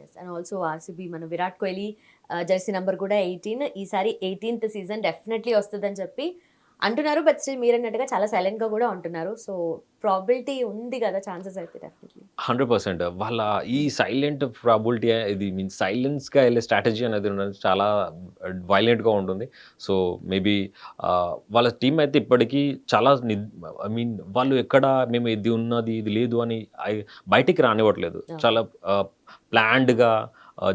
Yes and also RCB మన Virat Kohli uh, jersey number కూడా eighteen ఈసారి ఎయిటీన్త్ సీజన్ డెఫినెట్లీ వస్తుందని చెప్పి అంటున్నారు బట్ స్టిల్ మీరు అన్నట్టుగా చాలా సైలెంట్గా కూడా ఉంటున్నారు సో ప్రాబిలిటీ ఉంది కదా ఛాన్సెస్ అయితే డెఫినెట్లీ హండ్రెడ్ పర్సెంట్. వాళ్ళ ఈ సైలెంట్ ప్రాబిలిటీ ఇది మీన్ సైలెన్స్గా వెళ్ళే స్ట్రాటజీ అనేది చాలా వైలెంట్గా ఉంటుంది. సో మేబీ వాళ్ళ టీం అయితే ఇప్పటికీ చాలా ఐ మీన్ వాళ్ళు ఎక్కడ మేము ఇది ఉన్నది ఇది లేదు అని బయటికి రానివ్వట్లేదు. చాలా ప్లాన్డ్గా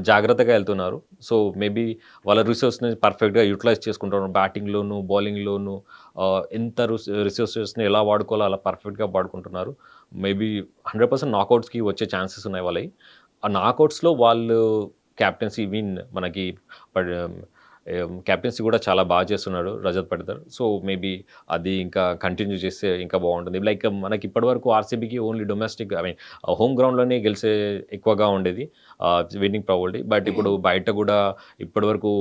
జాగ్రత్తగా వెళ్తున్నారు. సో మేబీ వాళ్ళ రిసోర్స్ని పర్ఫెక్ట్గా యూటిలైజ్ చేసుకుంటున్నారు బ్యాటింగ్లోను బౌలింగ్లోను ఎంత రిసోర్సెస్ని ఎలా వాడుకోవాలో అలా పర్ఫెక్ట్గా వాడుకుంటున్నారు. మేబీ హండ్రెడ్ పర్సెంట్ నాకౌట్స్కి వచ్చే ఛాన్సెస్ ఉన్నాయి వాళ్ళవి. ఆ నాకౌట్స్లో వాళ్ళు క్యాప్టెన్సీ మీన్ మనకి Um, క్యాప్టెన్సీ కూడా చాలా బాగా చేస్తున్నాడు రజత్ పడిదర్ సో మేబీ అది ఇంకా కంటిన్యూ చేస్తే ఇంకా బాగుంటుంది. లైక్ um, మనకి ఇప్పటివరకు ఆర్సీబీకి only domestic I mean home గ్రౌండ్లోనే గెలిచే ఎక్కువగా ఉండేది విన్నింగ్ ప్రాబిలిటీ బట్ ఇప్పుడు బయట కూడా ఇప్పటివరకు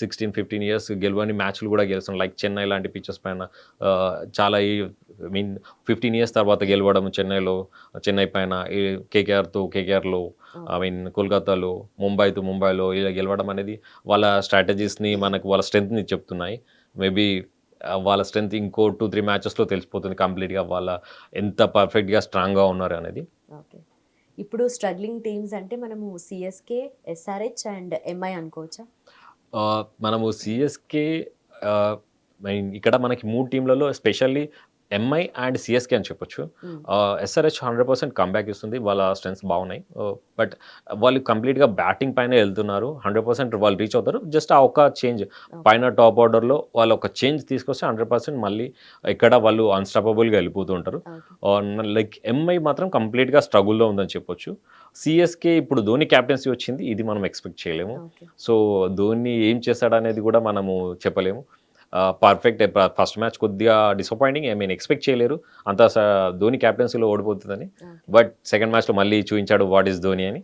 సిక్స్టీన్ uh, ఫిఫ్టీన్ ఇయర్స్ గెలవని మ్యాచ్లు కూడా గెలుస్తున్నాయి. లైక్ చెన్నై లాంటి పిచ్చెస్ పైన uh, చాలా చాలా ఐ మీన్ ఫిఫ్టీన్ ఇయర్స్ తర్వాత గెలవడం చెన్నైలో చెన్నై పైన కేకేఆర్తో కేకేఆర్లో ఐ మీన్ కోల్కతాలో ముంబైతో ముంబైలో ఇలా గెలవడం అనేది వాళ్ళ స్ట్రాటజీస్ని మనకు వాళ్ళ స్ట్రెంగ్త్ని చెప్తున్నాయి. మేబీ వాళ్ళ స్ట్రెంగ్త్ ఇంకో టూ త్రీ మ్యాచెస్లో తెలిసిపోతుంది కంప్లీట్గా వాళ్ళ ఎంత పర్ఫెక్ట్గా స్ట్రాంగ్గా ఉన్నారు అనేది. ఓకే ఇప్పుడు స్ట్రగ్లింగ్ టీమ్స్ అంటే మనము సిఎస్కే ఎస్ఆర్హెచ్ అండ్ ఎంఐ అనుకోవచ్చా? మనము సిఎస్కే ఇక్కడ మనకి మూడు టీంలలో ఎస్పెషల్లీ ఎంఐ అండ్ సిఎస్కే అని చెప్పొచ్చు. ఎస్ఆర్హెచ్ హండ్రెడ్ పర్సెంట్ కంబ్యాక్ ఇస్తుంది. వాళ్ళ స్ట్రెంగ్స్ బాగున్నాయి. బట్ వాళ్ళు కంప్లీట్గా బ్యాటింగ్ పైన వెళ్తున్నారు. హండ్రెడ్ పర్సెంట్ వాళ్ళు రీచ్ అవుతారు. జస్ట్ ఆ ఒక చేంజ్ పైన టాప్ ఆర్డర్లో వాళ్ళు ఒక చేంజ్ తీసుకొస్తే హండ్రెడ్ పర్సెంట్ మళ్ళీ ఎక్కడ వాళ్ళు అన్స్టాపబుల్గా వెళ్ళిపోతూ ఉంటారు. లైక్ ఎంఐ మాత్రం కంప్లీట్గా స్ట్రగుల్లో ఉందని చెప్పొచ్చు. సిఎస్కే ఇప్పుడు ధోని క్యాప్టెన్సీ వచ్చింది. ఇది మనం ఎక్స్పెక్ట్ చేయలేము. సో ధోని ఏం చేశాడనేది కూడా మనము చెప్పలేము. పర్ఫెక్ట్ ఫస్ట్ మ్యాచ్ కొద్దిగా డిసప్పాయింటింగ్ ఐ మీన్ ఎక్స్పెక్ట్ చేయలేరు. అంత ధోని క్యాప్టెన్సీలో ఓడిపోతుందని. బట్ సెకండ్ మ్యాచ్లో మళ్ళీ చూపించాడు వాట్ ఈస్ ధోని అని.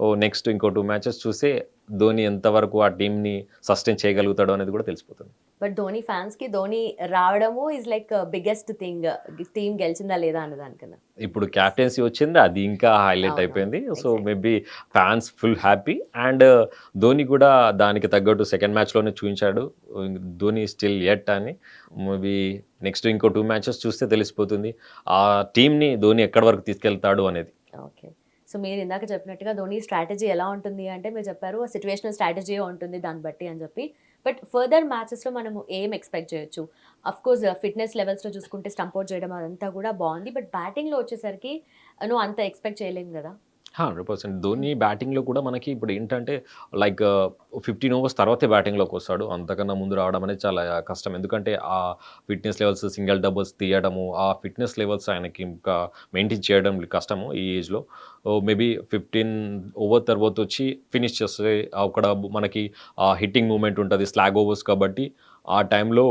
ఓ నెక్స్ట్ ఇంకో టూ మ్యాచెస్ చూస్తే ధోని ఎంతవరకు ఆ టీంని సస్టైన్ చేయగలుగుతాడో అనేది కూడా తెలిసిపోతుంది. బట్ ధోని ఫ్యాన్స్కి ధోని రావడము is like biggest thing team గెలిచిందా లేదా అన్నదానికన్నా ఇప్పుడు క్యాప్టెన్సీ వచ్చింది అది ఇంకా హైలైట్ అయిపోయింది. So. Maybe fans full happy and Dhoni కూడా దానికి తగ్గట్టు సెకండ్ మ్యాచ్లోనే చూపించాడు. ధోని స్టిల్ ఎట్ అని. మేబీ నెక్స్ట్ ఇంకో టూ మ్యాచెస్ చూస్తే తెలిసిపోతుంది. ఆ టీంని ధోని ఎక్కడి వరకు తీసుకెళ్తాడు అనేది. ఓకే సో మీరు ఇందాక చెప్పినట్టుగా ధోని స్ట్రాటజీ ఎలా ఉంటుంది అంటే మీరు చెప్పారు సిచ్యువేషనల్ స్ట్రాటజీ ఉంటుంది దాన్ని బట్టి అని చెప్పి. బట్ ఫర్దర్ మ్యాచెస్లో మనము ఏం ఎక్స్పెక్ట్ చేయొచ్చు? అఫ్ కోర్స్ ఫిట్నెస్ లెవెల్స్లో చూసుకుంటే స్టంప్ అవుట్ చేయడం అదంతా కూడా బాగుంది. బట్ బ్యాటింగ్లో వచ్చేసరికి నువ్వు అంత ఎక్స్పెక్ట్ చేయలేము కదా? Hundred percent. ధోని బ్యాటింగ్లో కూడా మనకి ఇప్పుడు ఏంటంటే లైక్ ఫిఫ్టీన్ ఓవర్స్ తర్వాతే బ్యాటింగ్లోకి వస్తాడు. అంతకన్నా ముందు రావడం అనేది చాలా కష్టం. ఎందుకంటే ఆ ఫిట్నెస్ లెవెల్స్ సింగిల్ డబుల్స్ తీయడము ఆ ఫిట్నెస్ లెవెల్స్ ఆయనకి ఇంకా మెయింటైన్ చేయడం కష్టము ఈ ఏజ్లో. మేబీ ఫిఫ్టీన్ ఓవర్ తర్వాత వచ్చి ఫినిష్ చేస్తే అక్కడ మనకి ఆ హిట్టింగ్ మూమెంట్ ఉంటుంది స్లాగ్ ఓవర్స్ కాబట్టి. ఆ టైంలో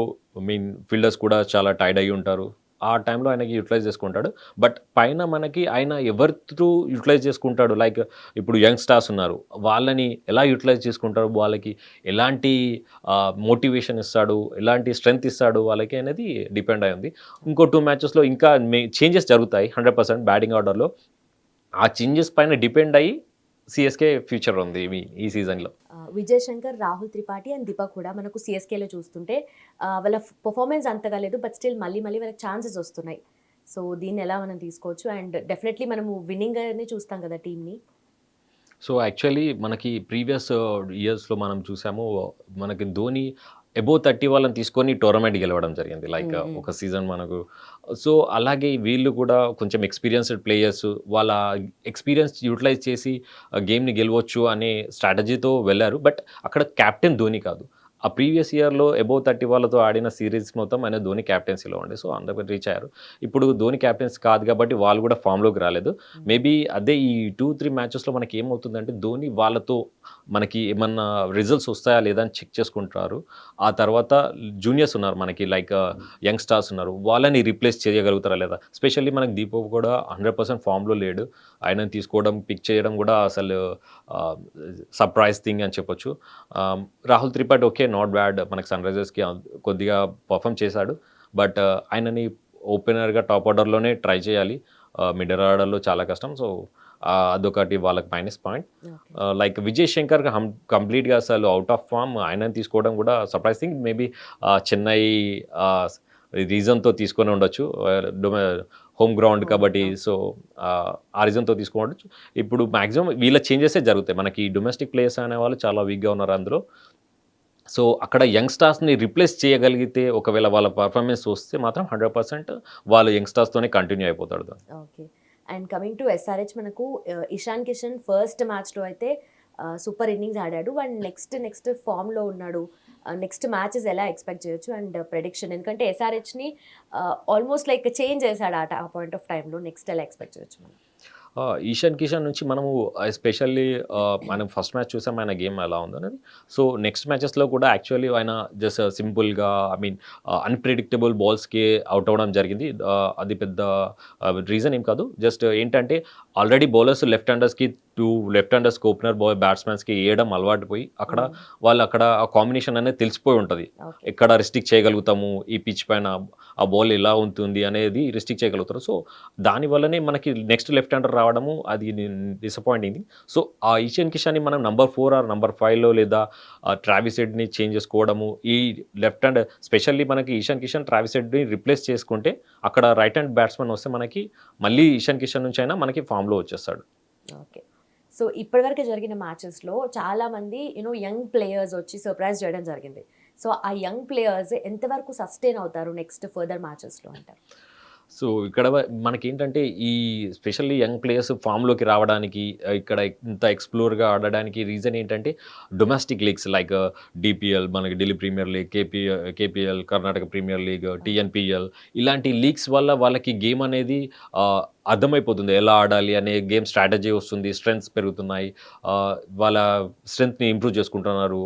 మీన్ ఫీల్డర్స్ కూడా చాలా టైర్డ్ అయి ఉంటారు. ఆ టైంలో ఆయనకి యూటిలైజ్ చేసుకుంటాడు. బట్ పైన మనకి ఆయన ఎవరి త్రూ యూటిలైజ్ చేసుకుంటాడు? లైక్ ఇప్పుడు యంగ్ స్టార్స్ ఉన్నారు. వాళ్ళని ఎలా యూటిలైజ్ చేసుకుంటారు? వాళ్ళకి ఎలాంటి మోటివేషన్ ఇస్తాడు? ఎలాంటి స్ట్రెంగ్త్ ఇస్తాడు? వాళ్ళకి అనేది డిపెండ్ అయి ఉంది. ఇంకో టూ మ్యాచెస్లో ఇంకా చేంజెస్ జరుగుతాయి హండ్రెడ్ పర్సెంట్ బ్యాటింగ్ ఆర్డర్లో ఆ చేంజెస్ పైన డిపెండ్ అయ్యి సిఎస్కే ఫ్యూచర్ ఉంది ఈ- ఈ సీజన్లో విజయ్ శంకర్ రాహుల్ త్రిపాఠి అండ్ దీపా కూడా మనకు సిఎస్కేలో చూస్తుంటే వాళ్ళ పర్ఫార్మెన్స్ అంతగా లేదు బట్ స్టిల్ మళ్ళీ మళ్ళీ వాళ్ళకి ఛాన్సెస్ వస్తున్నాయి. సో దీన్ని ఎలా మనం తీసుకోవచ్చు? అండ్ డెఫినెట్లీ మనము విన్నింగ్ చూస్తాం కదా టీంని సో యాక్చువల్లీ మనకి ప్రీవియస్ ఇయర్స్లో uh, మనం చూసాము మనకి ధోని అబో థర్టీ వాళ్ళని తీసుకొని టోర్నమెంట్ గెలవడం జరిగింది. Like Mm, mm. ఒక సీజన్ మనకు సో అలాగే వీళ్ళు కూడా కొంచెం ఎక్స్పీరియన్స్డ్ ప్లేయర్స్ వాళ్ళ ఎక్స్పీరియన్స్ యూటిలైజ్ చేసి గేమ్ని గెలవచ్చు అనే స్ట్రాటజీతో వెళ్ళారు. బట్ అక్కడ కెప్టెన్ ధోని కాదు. ఆ ప్రీవియస్ ఇయర్లో అబోవ్ థర్టీ వాళ్ళతో ఆడిన సిరీస్ మొత్తం ఆయన ధోని క్యాప్టెన్సీలో ఉండే. సో అందరికి రీచ్ అయ్యారు. ఇప్పుడు ధోని క్యాప్టెన్స్ కాదు కాబట్టి వాళ్ళు కూడా ఫామ్లోకి రాలేదు. మేబీ అదే ఈ టూ త్రీ మ్యాచెస్లో మనకి ఏమవుతుందంటే ధోని వాళ్ళతో మనకి ఏమన్నా రిజల్ట్స్ వస్తాయా లేదా అని చెక్ చేసుకుంటారు. ఆ తర్వాత జూనియర్స్ ఉన్నారు మనకి లైక్ యంగ్ స్టార్స్ ఉన్నారు. వాళ్ళని రీప్లేస్ చేయగలుగుతారా లేదా? స్పెషల్లీ మనకి దీపక్ కూడా హండ్రెడ్ పర్సెంట్ ఫామ్లో లేడు. ఆయన తీసుకోవడం పిక్ చేయడం కూడా అసలు సర్ప్రైజ్ థింగ్ అని చెప్పొచ్చు. Rahul Tripathi okay not bad మనకి సన్ రైజర్స్కి కొద్దిగా పర్ఫామ్ చేశాడు. బట్ ఆయనని ఓపెనర్గా టాప్ ఆర్డర్లోనే ట్రై చేయాలి. మిడిల్ ఆర్డర్లో చాలా కష్టం. సో అదొకటి వాళ్ళకి minus point like Vijay Shankar hmm కంప్లీట్గా అసలు అవుట్ ఆఫ్ ఫామ్ ఆయన తీసుకోవడం కూడా సర్ప్రైజింగ్ మేబీ చెన్నై రీజన్తో తీసుకొని ఉండొచ్చు. హోమ్ గ్రౌండ్ Home, కాబట్టి. సో ఆ రీజన్తో తీసుకొని ఉండొచ్చు. ఇప్పుడు మాక్సిమం వీళ్ళ చేంజెసే జరుగుతాయి. మనకి డొమెస్టిక్ ప్లేయర్స్ అనే వాళ్ళు చాలా వీక్గా ఉన్నారు అందులో. సో అక్కడ యంగ్స్టార్స్ని రిప్లేస్ చేయగలిగితే ఒకవేళ వాళ్ళ పర్ఫార్మెన్స్ వస్తే మాత్రం హండ్రెడ్ పర్సెంట్ వాళ్ళు యంగ్స్టార్స్తోనే కంటిన్యూ అయిపోతాడు okay. And coming to SRH మనకు ఇషాన్ కిషన్ ఫస్ట్ మ్యాచ్లో అయితే సూపర్ ఇన్నింగ్స్ ఆడాడు. అండ్ నెక్స్ట్ నెక్స్ట్ ఫామ్లో ఉన్నాడు. నెక్స్ట్ మ్యాచెస్ ఎలా ఎక్స్పెక్ట్ చేయొచ్చు అండ్ ప్రెడిక్షన్? ఎందుకంటే ఎస్ఆర్హెచ్ని ఆల్మోస్ట్ లైక్ చేంజ్ చేశాడు ఆ పాయింట్ ఆఫ్ టైంలో నెక్స్ట్ ఎలా ఎక్స్పెక్ట్ చేయొచ్చు మనం? ఈశాన్ కిషన్ నుంచి మనము ఎస్పెషల్లీ మనం ఫస్ట్ మ్యాచ్ చూసాం ఆయన గేమ్ ఎలా ఉందనేది సో నెక్స్ట్ మ్యాచెస్లో కూడా యాక్చువల్లీ ఆయన జస్ట్ సింపుల్గా ఐ మీన్ అన్ప్రిడిక్టబుల్ బాల్స్కి అవుట్ అవ్వడం జరిగింది. అది పెద్ద రీజన్ ఏం కాదు. జస్ట్ ఏంటంటే already bowlers left హ్యాండర్స్కి two left handers opener boy బ్యాట్స్మెన్స్కి వేయడం అలవాటు పోయి అక్కడ వాళ్ళు అక్కడ ఆ కాంబినేషన్ అనేది తెలిసిపోయి ఉంటుంది. ఎక్కడ రిస్ట్రిక్ట్ చేయగలుగుతాము? ఈ పిచ్ పైన ఆ బాల్ ఎలా ఉంటుంది అనేది రిస్ట్రిక్ట్ చేయగలుగుతారు. సో దానివల్లనే మనకి నెక్స్ట్ లెఫ్ట్ హ్యాండర్ రావడము అది డిసప్పాయింటింగ్ సో ఆ ఈశాన్ కిషాన్ని మనం నంబర్ ఫోర్ ఆర్ నంబర్ ఫైవ్లో లేదా ట్రావిస్ హెడ్ని చేంజ్ చేసుకోవడము ఈ లెఫ్ట్ హ్యాండ్ స్పెషల్లీ మనకి ఈశాన్ కిషన్ ట్రావిస్ హెడ్ని రిప్లేస్ చేసుకుంటే అక్కడ రైట్ హ్యాండ్ బ్యాట్స్మెన్ వస్తే మనకి మళ్ళీ ఈశాన్ కిషన్ నుంచి అయినా మనకి ఫామ్లో వచ్చేస్తాడు. ఓకే సో ఇప్పటివరకు జరిగిన మ్యాచెస్లో చాలా మంది యూనో యంగ్ ప్లేయర్స్ వచ్చి సర్ప్రైజ్ చేయడం జరిగింది. సో ఆ యంగ్ ప్లేయర్స్ ఎంతవరకు సస్టైన్ అవుతారు నెక్స్ట్ ఫర్దర్ మ్యాచెస్లో అంటారు? సో ఇక్కడ మనకేంటంటే ఈ స్పెషల్లీ యంగ్ ప్లేయర్స్ ఫామ్లోకి రావడానికి ఇక్కడ ఇంత ఎక్స్ప్లోర్గా ఆడడానికి రీజన్ ఏంటంటే డొమెస్టిక్ లీగ్స్ లైక్ డిపిఎల్ మనకి Delhi premier league KPL KPL Karnataka premier league TNPL ఇలాంటి లీగ్స్ వల్ల వాళ్ళకి గేమ్ అనేది అర్థమైపోతుంది ఎలా ఆడాలి అనే గేమ్ స్ట్రాటజీ వస్తుంది స్ట్రెంగ్స్ పెరుగుతున్నాయి వాళ్ళ స్ట్రెంగ్త్ని ఇంప్రూవ్ చేసుకుంటున్నారు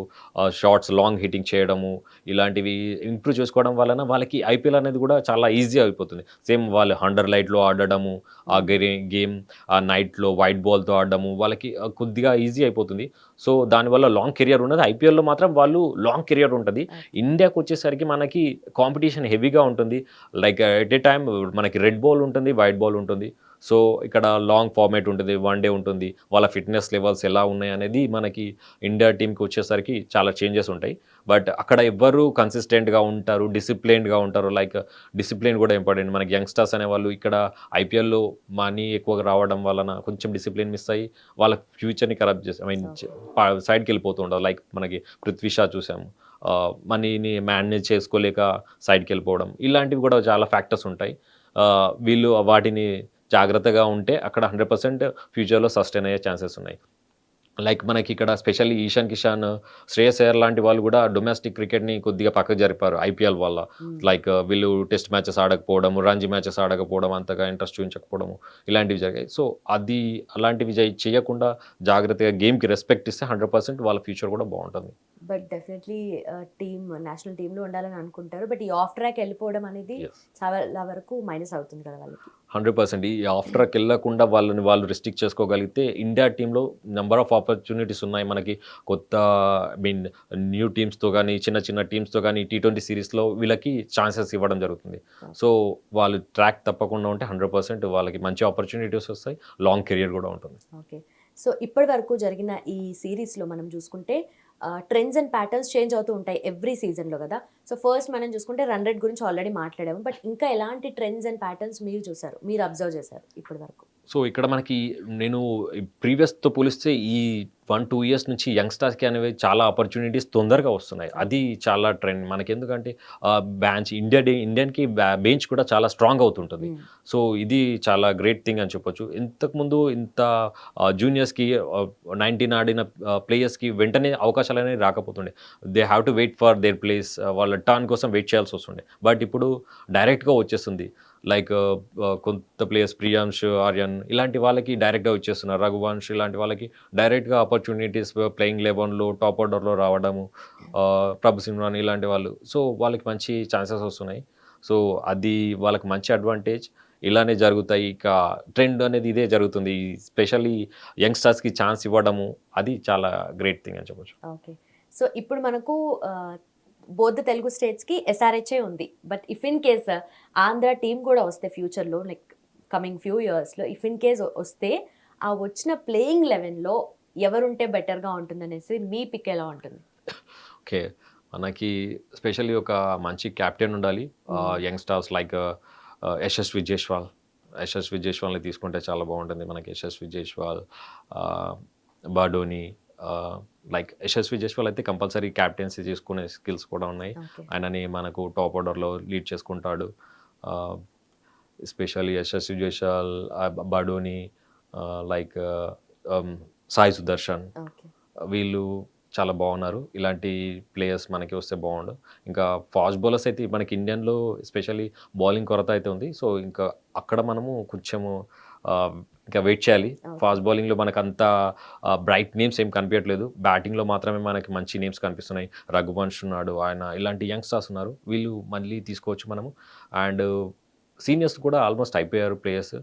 షార్ట్స్ లాంగ్ హిట్టింగ్ చేయడము ఇలాంటివి ఇంప్రూవ్ చేసుకోవడం వలన వాళ్ళకి ఐపీఎల్ అనేది కూడా చాలా ఈజీ అయిపోతుంది. సేమ్ వాళ్ళు హండర్ లైట్లో ఆడడము ఆ గేమ్ గేమ్ ఆ నైట్లో వైట్ బాల్తో ఆడడము వాళ్ళకి కొద్దిగా ఈజీ అయిపోతుంది. సో దానివల్ల లాంగ్ కెరియర్ ఉన్నది. ఐపీఎల్లో మాత్రం వాళ్ళు లాంగ్ కెరియర్ ఉంటుంది. ఇండియాకి వచ్చేసరికి మనకి కాంపిటీషన్ హెవీగా ఉంటుంది. లైక్ ఎట్ ఏ టైం మనకి రెడ్ బాల్ ఉంటుంది వైట్ బాల్ ఉంటుంది. సో ఇక్కడ లాంగ్ ఫార్మేట్ ఉంటుంది వన్ డే ఉంటుంది. వాళ్ళ ఫిట్నెస్ లెవెల్స్ ఎలా ఉన్నాయి అనేది మనకి ఇండియా టీంకి వచ్చేసరికి చాలా చేంజెస్ ఉంటాయి. బట్ అక్కడ ఎవ్వరు కన్సిస్టెంట్గా ఉంటారు డిసిప్లైన్డ్గా ఉంటారు. లైక్ డిసిప్లిన్ కూడా ఇంపార్టెంట్ మనకి యంగ్స్టర్స్ అనే వాళ్ళు ఇక్కడ ఐపీఎల్లో మనీ ఎక్కువగా రావడం వలన కొంచెం డిసిప్లిన్ మిస్ అయ్యి వాళ్ళ ఫ్యూచర్ని ఖరాబ్ చేసి ఐ మీన్ సైడ్కి వెళ్ళిపోతూ ఉండదు లైక్ మనకి పృథ్వీ షా చూసాము. మనీని మేనేజ్ చేసుకోలేక సైడ్కి వెళ్ళిపోవడం. ఇలాంటివి కూడా చాలా ఫ్యాక్టర్స్ ఉంటాయి. వీళ్ళు వాటిని జాగ్రత్తగా ఉంటే అక్కడ హండ్రెడ్ పర్సెంట్ ఫ్యూచర్లో సస్టైన్ అయ్యే ఛాన్సెస్ ఉన్నాయి. లైక్ మనకి ఇక్కడ స్పెషల్లీ ఈశాన్ కిషాన్ శ్రేయస్ అయ్యర్ లాంటి వాళ్ళు కూడా డొమెస్టిక్ క్రికెట్ని కొద్దిగా పక్కకు జరిపారు ఐపీఎల్ వల్ల. లైక్ వీళ్ళు టెస్ట్ మ్యాచెస్ ఆడకపోవడం రంజీ మ్యాచెస్ ఆడకపోవడం అంతగా ఇంట్రెస్ట్ చూపించకపోవడము ఇలాంటివి జరిగాయి. సో అది అలాంటివి చేయ- చేయకుండా జాగ్రత్తగా గేమ్కి రెస్పెక్ట్ ఇస్తే హండ్రెడ్ పర్సెంట్ వాళ్ళ ఫ్యూచర్ కూడా బాగుంటుంది. బట్ డెఫినెట్లీ టీమ్ నేషనల్ టీంలో ఉండాలని అనుకుంటారు. బట్ ఈ ఆఫ్ ట్రాక్ వెళ్ళిపోవడం అనేది. చాలా వరకు మైనస్ అవుతుంది కదా వాళ్ళకి. Hundred percent. ఈ ఆఫ్టర్కి వెళ్ళకుండా వాళ్ళని వాళ్ళు రిస్ట్రిక్ట్ చేసుకోగలిగితే ఇండియా టీంలో నెంబర్ ఆఫ్ ఆపర్చునిటీస్ ఉన్నాయి. మనకి కొత్త ఐ మీన్ న్యూ టీమ్స్తో కానీ చిన్న చిన్న టీమ్స్తో కానీ టీ ట్వంటీ సిరీస్లో వీళ్ళకి ఛాన్సెస్ ఇవ్వడం జరుగుతుంది. సో వాళ్ళు ట్రాక్ తప్పకుండా ఉంటే హండ్రెడ్ పర్సెంట్ వాళ్ళకి మంచి ఆపర్చునిటీస్ వస్తాయి. లాంగ్ కెరియర్ కూడా ఉంటుంది. ఓకే. సో ఇప్పటి వరకు జరిగిన ఈ సిరీస్లో మనం చూసుకుంటే ట్రెండ్స్ అండ్ ప్యాటర్న్స్ చేంజ్ అవుతూ ఉంటాయి ఎవ్రీ సీజన్లో కదా. సో ఫస్ట్ మనం చూసుకుంటే రన్ రేట్ గురించి ఆల్రెడీ మాట్లాడాము. బట్ ఇంకా ఎలాంటి ట్రెండ్స్ అండ్ ప్యాటర్న్స్ మీరు చూసారు మీరు అబ్జర్వ్ చేశారు ఇప్పటి వరకు? సో ఇక్కడ మనకి నేను ప్రీవియస్తో పోలిస్తే ఈ వన్ టూ ఇయర్స్ నుంచి యంగ్స్టర్స్కి అనేవి చాలా ఆపర్చునిటీస్ తొందరగా వస్తున్నాయి. అది చాలా ట్రెండ్. మనకి ఎందుకంటే బ్యాంచ్ ఇండియా ఇండియన్కి బెంచ్ కూడా చాలా స్ట్రాంగ్ అవుతుంటుంది. సో ఇది చాలా గ్రేట్ థింగ్ అని చెప్పొచ్చు. ఇంతకుముందు ఇంత జూనియర్స్కి నైన్టీన్ ఆడిన ప్లేయర్స్కి వెంటనే అవకాశాలు అనేవి రాకపోతుండే. They have to wait for their place వాళ్ళ టర్న్ కోసం వెయిట్ చేయాల్సి వస్తుండే. బట్ ఇప్పుడు డైరెక్ట్గా వచ్చేస్తుంది. లైక్ uh, uh, కొంత ప్లేయర్స్ ప్రియాంష్ ఆర్యన్ ఇలాంటి వాళ్ళకి డైరెక్ట్గా వచ్చేస్తున్నారు. రఘువంశ్ ఇలాంటి వాళ్ళకి డైరెక్ట్గా ఆపర్చునిటీస్ ప్లేయింగ్ లెవెన్లో టాప్ ఆర్డర్లో రావడము uh, ప్రభు సిమ్రాన్ ఇలాంటి వాళ్ళు. సో వాళ్ళకి మంచి ఛాన్సెస్ వస్తున్నాయి. సో అది వాళ్ళకి మంచి అడ్వాంటేజ్ ఇలానే జరుగుతాయి. ఇక ట్రెండ్ అనేది ఇదే జరుగుతుంది. స్పెషల్లీ యంగ్స్టర్స్కి ఛాన్స్ ఇవ్వడము అది చాలా గ్రేట్ థింగ్ అని చెప్పొచ్చు. ఓకే సో ఇప్పుడు మనకు బోత్ తెలుగు స్టేట్స్కి ఎస్ఆర్హెచ్ఏ ఉంది. But if in case Andhra team కూడా వస్తే ఫ్యూచర్లో లైక్ కమింగ్ ఫ్యూ ఇయర్స్లో ఇఫ్ ఇన్ కేస్ వస్తే ఆ వచ్చిన ప్లేయింగ్ లెవెన్లో ఎవరుంటే బెటర్గా ఉంటుందనేసి మీ పిక్ ఎలా ఉంటుంది? ఓకే మనకి స్పెషల్లీ ఒక మంచి కెప్టెన్ ఉండాలి. Young stars like Yashasvi Jaiswal Yashasvi జైస్వాల్ని తీసుకుంటే చాలా బాగుంటుంది మనకి. యశస్వి జైస్వాల్ బాడోని లైక్ యశస్వి జైస్వాల్ అయితే కంపల్సరీ క్యాప్టెన్సీ చేసుకునే స్కిల్స్ కూడా ఉన్నాయి. ఆయనని మనకు టాప్ ఆర్డర్లో లీడ్ చేసుకుంటాడు. Especially Yashasvi Jaiswal Badoni like Sai Sudharsan. వీళ్ళు చాలా బాగున్నారు. ఇలాంటి ప్లేయర్స్ మనకి వస్తే బాగుండు. ఇంకా ఫాస్ట్ బౌలర్స్ అయితే మనకి ఇండియన్లో ఎస్పెషల్లీ బౌలింగ్ కొరత అయితే ఉంది. సో ఇంకా అక్కడ మనము కొంచెము ఇంకా వెయిట్ చేయాలి. ఫాస్ట్ బౌలింగ్లో మనకు అంత బ్రైట్ నేమ్స్ ఏం కనిపించట్లేదు బ్యాటింగ్లో మాత్రమే మనకి మంచి నేమ్స్ కనిపిస్తున్నాయి. రఘువంశ్ ఉన్నాడు ఆయన ఇలాంటి యంగ్స్టర్స్ ఉన్నారు. వీళ్ళు మళ్ళీ తీసుకోవచ్చు మనము. అండ్ సీనియర్స్ కూడా ఆల్మోస్ట్ అయిపోయారు ప్లేయర్స్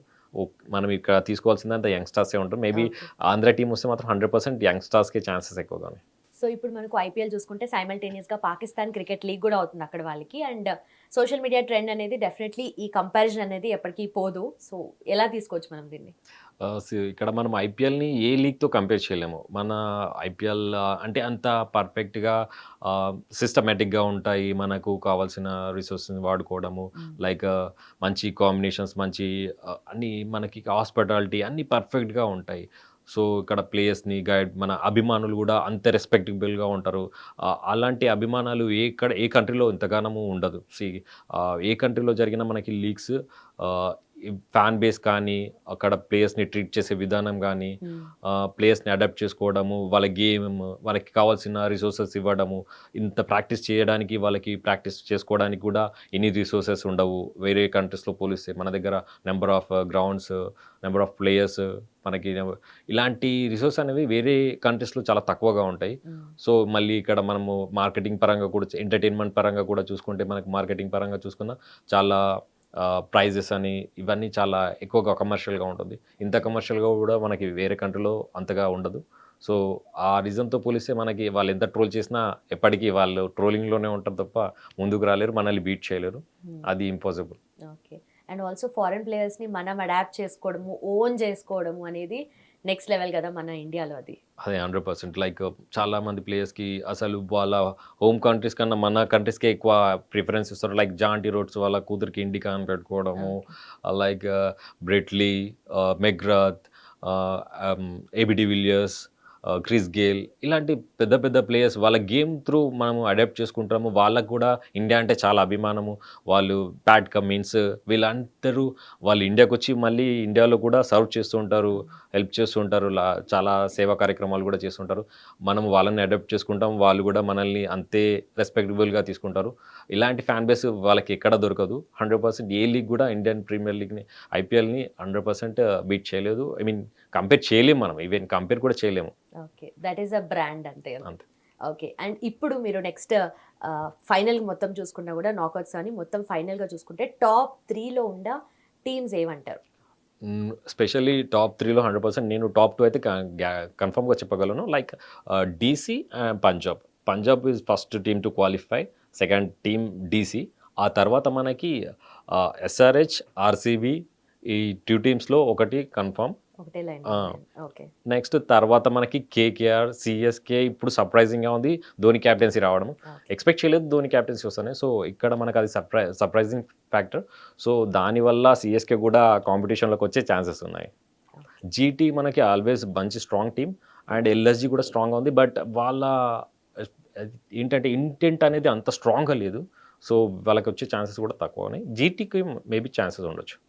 మనం ఇక్కడ తీసుకోవాల్సిందంత యంగ్స్టర్సే ఉంటారు. మేబీ ఆంధ్ర టీం వస్తే మాత్రం హండ్రెడ్ పర్సెంట్ యంగ్స్టర్స్కి ఛాన్సెస్ ఎక్కువగా ఉన్నాయి సో ఇప్పుడు మనకు ఐపీఎల్ చూసుకుంటే సైమల్టేనియస్గా పాకిస్తాన్ క్రికెట్ లీగ్ కూడా అవుతుంది అక్కడ వాళ్ళకి. అండ్ సోషల్ మీడియా ట్రెండ్ అనేది డెఫినెట్లీ ఈ కంపారిజన్ అనేది ఎప్పటికీ పోదు. సో ఎలా తీసుకోవచ్చు మనం దీన్ని? ఇక్కడ మనం ఐపీఎల్ని ఏ లీగ్తో కంపేర్ చేయలేము. మన ఐపీఎల్ అంటే అంత పర్ఫెక్ట్గా సిస్టమేటిక్గా ఉంటాయి మనకు కావాల్సిన రిసోర్స్ని వాడుకోవడము. లైక్ మంచి కాంబినేషన్స్ మంచి అన్ని మనకి హాస్పిటాలిటీ అన్ని పర్ఫెక్ట్గా ఉంటాయి. సో ఇక్కడ ప్లేయర్స్ని గైడ్ మన అభిమానులు కూడా అంత రెస్పెక్టబుల్గా ఉంటారు. అలాంటి అభిమానాలు ఏ ఇక్కడ ఏ కంట్రీలో ఇంతగానము ఉండదు. సి ఏ కంట్రీలో జరిగిన మనకి లీగ్స్ ఫ్యాన్ బేస్ కానీ అక్కడ ప్లేయర్స్ని ట్రీట్ చేసే విధానం కానీ ప్లేయర్స్ని అడాప్ట్ చేసుకోవడము వాళ్ళ గేమ్ వాళ్ళకి కావాల్సిన రిసోర్సెస్ ఇవ్వడము ఇంత ప్రాక్టీస్ చేయడానికి వాళ్ళకి ప్రాక్టీస్ చేసుకోవడానికి కూడా ఎన్ని రిసోర్సెస్ ఉండవు. వేరే కంట్రీస్లో పోలిస్తే మన దగ్గర number of grounds number of players మనకి ఇలాంటి రిసోర్స్ అనేవి వేరే కంట్రీస్లో చాలా తక్కువగా ఉంటాయి. సో మళ్ళీ ఇక్కడ మనము మార్కెటింగ్ పరంగా కూడా ఎంటర్టైన్మెంట్ పరంగా కూడా చూసుకుంటే మనకు మార్కెటింగ్ పరంగా చూసుకున్న చాలా ప్రైజెస్ అని ఇవన్నీ చాలా ఎక్కువగా కమర్షియల్గా ఉంటుంది. ఇంత కమర్షియల్గా కూడా మనకి వేరే కంట్రీలో అంతగా ఉండదు. సో ఆ రీజన్తో పోలిస్తే మనకి వాళ్ళు ఎంత ట్రోల్ చేసినా ఎప్పటికీ వాళ్ళు ట్రోలింగ్లోనే ఉంటారు తప్ప ముందుకు రాలేరు మనల్ని బీట్ చేయలేరు. అది impossible okay and also foreign ప్లేయర్స్ని మనం అడాప్ట్ చేసుకోవడము ఓన్ చేసుకోవడము అనేది నెక్స్ట్ లెవెల్ కదా మన ఇండియాలో అది. అదే హండ్రెడ్ పర్సెంట్ లైక్ చాలా మంది ప్లేయర్స్కి అసలు వాళ్ళ హోమ్ కంట్రీస్ కన్నా మన కంట్రీస్కే ఎక్కువ ప్రిఫరెన్స్ ఇస్తారు. లైక్ జాంటీ రోడ్స్ వాళ్ళ కూతురికి ఇండికా అని పెట్టుకోవడము like Brett Lee McGrath ABD Villiers Chris Gayle ఇలాంటి పెద్ద పెద్ద ప్లేయర్స్ వాళ్ళ గేమ్ త్రూ మనము అడాప్ట్ చేసుకుంటాము. వాళ్ళకు కూడా ఇండియా అంటే చాలా అభిమానము. వాళ్ళు ప్యాట్ కమిన్స్ వీళ్ళందరూ వాళ్ళు ఇండియాకి వచ్చి మళ్ళీ ఇండియాలో కూడా సర్వ్ చేస్తూ ఉంటారు హెల్ప్ చేస్తూ ఉంటారు లా- చాలా సేవా కార్యక్రమాలు కూడా చేస్తుంటారు మనం వాళ్ళని అడాప్ట్ చేసుకుంటాం. వాళ్ళు కూడా మనల్ని అంతే రెస్పెక్టబుల్గా తీసుకుంటారు. ఇలాంటి ఫ్యాన్ బేస్ వాళ్ళకి ఎక్కడ దొరకదు. హండ్రెడ్ పర్సెంట్ ఏ లీగ్ కూడా ఇండియన్ ప్రీమియర్ లీగ్ని ఐపీఎల్ని హండ్రెడ్ పర్సెంట్ బీట్ చేయలేదు. ఐ మీన్ కంపేర్ చేయలేము మనం. ఈవెన్ కంపేర్ కూడా చేయలేము. Okay that is a brand అంతే అంతే. ఓకే అండ్ ఇప్పుడు మీరు నెక్స్ట్ ఫైనల్ మొత్తం చూసుకున్నా కూడా నాకౌట్స్ అని మొత్తం ఫైనల్గా చూసుకుంటే టాప్ త్రీలో ఉన్న టీమ్స్ ఏమంటారు స్పెషల్లీ టాప్ త్రీలో హండ్రెడ్ పర్సెంట్ నేను టాప్ టూ అయితే కన్ఫర్మ్గా చెప్పగలను. Like DC Punjab Punjab is first team to qualify second team DC ఆ తర్వాత మనకి ఎస్ఆర్హెచ్ ఆర్సీబీ ఈ టూ టీమ్స్లో ఒకటి కన్ఫర్మ్ ఒకటే లైన్ ఆ. ఓకే. నెక్స్ట్ తర్వాత మనకి కేకేఆర్ సిఎస్కే ఇప్పుడు సర్ప్రైజింగ్గా ఉంది. ధోని క్యాప్టెన్సీ రావడం. ఎక్స్పెక్ట్ చేయలేదు ధోని క్యాప్టెన్సీ వస్తానే. సో ఇక్కడ మనకు అది సర్ప్రై సర్ప్రైజింగ్ ఫ్యాక్టర్. సో దానివల్ల సిఎస్కే కూడా కాంపిటీషన్లోకి వచ్చే ఛాన్సెస్ ఉన్నాయి. జీటీ మనకి ఆల్వేస్ మంచి స్ట్రాంగ్ టీమ్. అండ్ ఎల్ఎస్జి కూడా స్ట్రాంగ్గా ఉంది. బట్ వాళ్ళ ఏంటంటే ఇంటెంట్ అనేది అంత స్ట్రాంగ్గా లేదు. సో వాళ్ళకి వచ్చే ఛాన్సెస్ కూడా తక్కువ ఉన్నాయి. జీటీకి మేబీ ఛాన్సెస్ ఉండొచ్చు.